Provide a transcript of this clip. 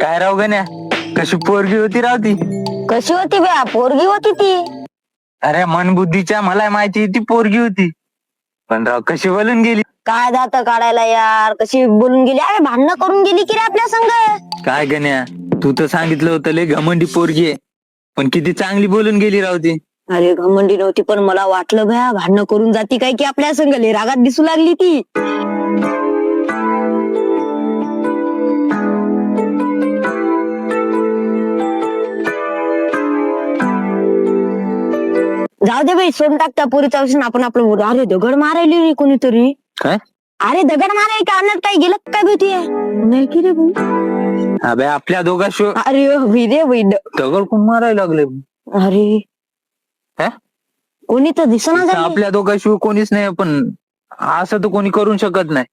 काय राव गण्या? कशी पोरगी होती राव ती? कशी होती बया पोरगी होती ती. अरे मन बुद्धीच्या मला माहिती ती पोरगी होती. पण राव कशी बोलून गेली? काय दात काढायला यार? कशी बोलून गेली? अरे भांडणं करून गेली की रे आपल्या संग? काय गण्या? तू तर सांगितलं होतं लय घमंडी पोरगी आहे. पण किती चांगली बोलून गेली राव ती. अरे घमंडी नव्हती पण मला वाटलं भया भांडणं करून जाती काय की आपल्या संग? लय रागात दिसू लागली ती. जाऊ दे बाई सोडून टाक त्या पोरीचा विषय आपण आपलं बोलू. अरे दगड मारायली रे कोणीतरी. काय? अरे दगड माराय का आणत काय गेलं? काय भीती नाही की रे भाऊ? अबे आपल्या दोघा शो अरे होई रे होई द- दगड कोण मारायला लागले? अरे. हा? कोणी तर दिसना झालं. आपल्या दोघा शिव कोणीच नाही पण असं तर कोणी करू शकत नाही.